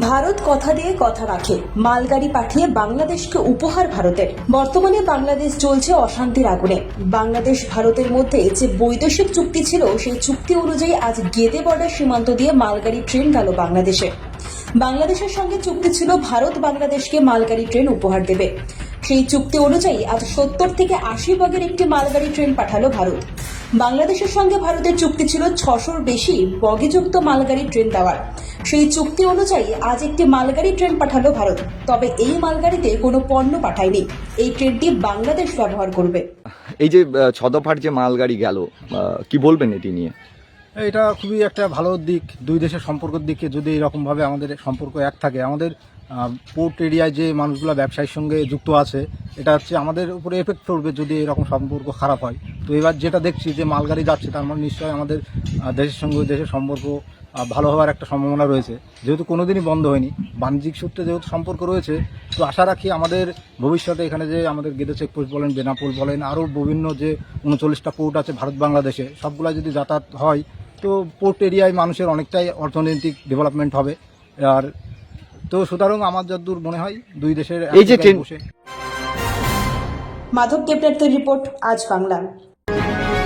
ভারত কথা দিয়ে কথা রাখে। মালগাড়ি পাঠিয়ে বাংলাদেশকে উপহার ভারতের। বর্তমানে বাংলাদেশ চলছে অশান্তির আগুনে। বাংলাদেশ ভারতের মধ্যে যে বৈদেশিক চুক্তি ছিল, সেই চুক্তি অনুযায়ী আজ গেদে বর্ডার সীমান্ত দিয়ে মালগাড়ি ট্রেন গেল বাংলাদেশে। বাংলাদেশের সঙ্গে চুক্তি ছিল ভারত বাংলাদেশকে মালগাড়ি ট্রেন উপহার দেবে। সেই চুক্তি অনুযায়ী আজ সত্তর থেকে আশি বগের একটি মালগাড়ি ট্রেন পাঠালো ভারত। বাংলাদেশের সঙ্গে ভারতের চুক্তি ছিল ছশোর বেশি বগিযুক্ত মালগাড়ি ট্রেন দেওয়ার। সেই চুক্তি অনুযায়ী আজ একটি মালগাড়ি ট্রেন পাঠালো ভারত। তবে এই মালগাড়িতে কোনো পণ্য পাঠায়নি। এই ট্রেনটি বাংলাদেশ ব্যবহার করবে। এই যে আহ, ছদফাট যে মালগাড়ি গেল কি বলবেন এটি নিয়ে? এটা খুবই একটা ভালো দিক দুই দেশের সম্পর্কের দিকে যদি এরকমভাবে আমাদের সম্পর্ক এক থাকে। আমাদের পোর্ট এরিয়ায় যে মানুষগুলো ব্যবসায়ীর সঙ্গে যুক্ত আছে এটা হচ্ছে আমাদের উপরে এফেক্ট পড়বে যদি এরকম সম্পর্ক খারাপ হয়। তো এবার যেটা দেখছি যে মালগাড়ি যাচ্ছে তার মানে নিশ্চয়ই আমাদের দেশের সঙ্গে দেশের সম্পর্ক ভালো হওয়ার একটা সম্ভাবনা রয়েছে। যেহেতু কোনোদিনই বন্ধ হয়নি বাণিজ্যিক সূত্রে যেহেতু সম্পর্ক রয়েছে তো আশা রাখি আমাদের ভবিষ্যতে এখানে যে আমাদের গেদে চেকপোস্ট বলেন বেনাপোল বলেন আরও বিভিন্ন যে উনচল্লিশটা পোর্ট আছে ভারত বাংলাদেশে সবগুলা যদি যাতায়াত হয় তো পোর্ট এরিয়ায় মানুষের অনেকটাই অর্থনৈতিক ডেভেলপমেন্ট হবে। আর তো সুতরাং আমার যতদূর মনে হয় দুই দেশের এই যে ট্রেন- বসে মাধব কেপটার রিপোর্ট আজ বাংলা। Thank you.